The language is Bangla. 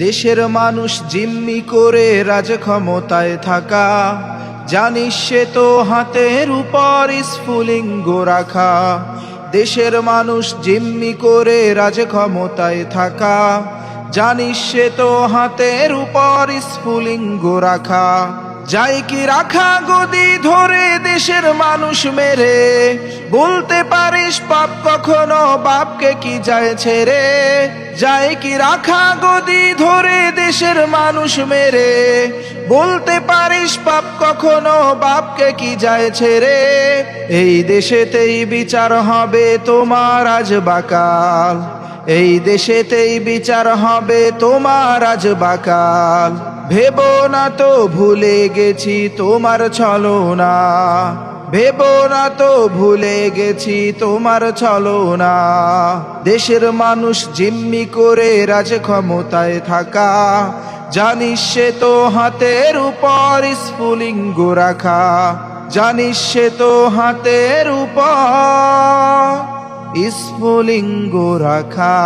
দেশের মানুষ জিম্মি করে রাজ ক্ষমতায় থাকা। জানিস সে তো হাতের উপর স্ফুলিঙ্গ রাখা। দেশের মানুষ জিম্মি করে রাজ ক্ষমতায় থাকা। জানিস সে তো হাতের উপর স্ফুলিঙ্গ রাখা। যাই কি রাখা গদি ধরে দেশের মানুষ মেরে। বলতে পারিস পাপ কখনো, বাপকে কি যায় ছেড়ে? যাই কি রাখা গদি ধরে দেশের মানুষ মেরে? বলতে পারিস পাপ কখনো, বাপকে কি যায় ছেড়ে? এই দেশেতেই বিচার হবে তোমার আজ বাকাল এই দেশেতেই বিচার হবে তোমার আজ বাকাল। ভেবো না তো ভুলে গেছি তোমার ছলো না ভেবো না তো ভুলে গেছি তোমার ছলো না দেশের মানুষ জিম্মি করে রাজ ক্ষমতায় থাকা। জানিস সে তো হাতের উপর স্ফুলিঙ্গ রাখা। জানিস সে তো হাতের উপর স্ফুলিঙ্গ রাখা।